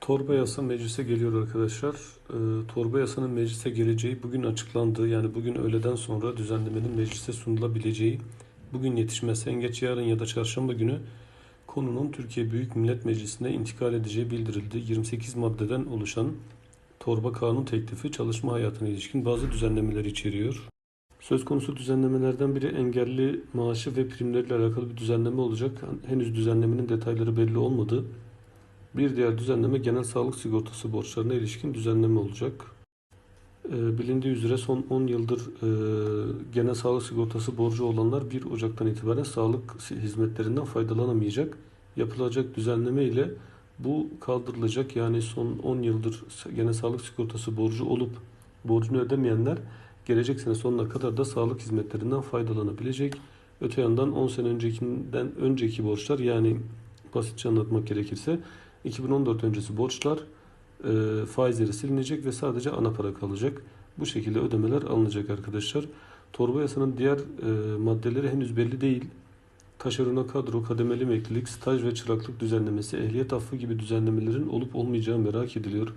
Torba yasa meclise geliyor arkadaşlar. Ee, torba yasanın meclise geleceği bugün açıklandı. Yani bugün öğleden sonra düzenlemenin meclise sunulabileceği bugün yetişmezse en geç yarın ya da çarşamba günü konunun Türkiye Büyük Millet Meclisi'ne intikal edeceği bildirildi. 28 maddeden oluşan torba kanun teklifi çalışma hayatına ilişkin bazı düzenlemeler içeriyor. Söz konusu düzenlemelerden biri engelli maaşı ve primleriyle alakalı bir düzenleme olacak. Henüz düzenlemenin detayları belli olmadı. Bir diğer düzenleme genel sağlık sigortası borçlarına ilişkin düzenleme olacak. Ee, bilindiği üzere son 10 yıldır e, genel sağlık sigortası borcu olanlar 1 Ocak'tan itibaren sağlık hizmetlerinden faydalanamayacak. Yapılacak düzenleme ile bu kaldırılacak. Yani son 10 yıldır genel sağlık sigortası borcu olup borcunu ödemeyenler gelecek sene sonuna kadar da sağlık hizmetlerinden faydalanabilecek. Öte yandan 10 sene öncekinden önceki borçlar yani basitçe anlatmak gerekirse 2014 öncesi borçlar e, faizleri silinecek ve sadece ana para kalacak. Bu şekilde ödemeler alınacak arkadaşlar. Torba yasanın diğer e, maddeleri henüz belli değil. Taşerona kadro, kademeli emeklilik, staj ve çıraklık düzenlemesi, ehliyet affı gibi düzenlemelerin olup olmayacağı merak ediliyor.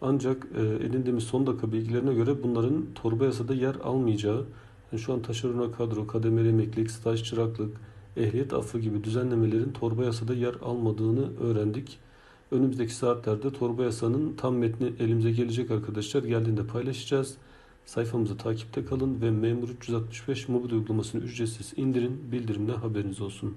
Ancak e, edindiğimiz son dakika bilgilerine göre bunların torba yasada yer almayacağı, yani şu an taşerona kadro, kademeli emeklilik, staj, çıraklık, ehliyet affı gibi düzenlemelerin torba yasada yer almadığını öğrendik. Önümüzdeki saatlerde torba yasanın tam metni elimize gelecek arkadaşlar. Geldiğinde paylaşacağız. Sayfamızı takipte kalın ve Memur 365 mobil uygulamasını ücretsiz indirin. Bildirimle haberiniz olsun.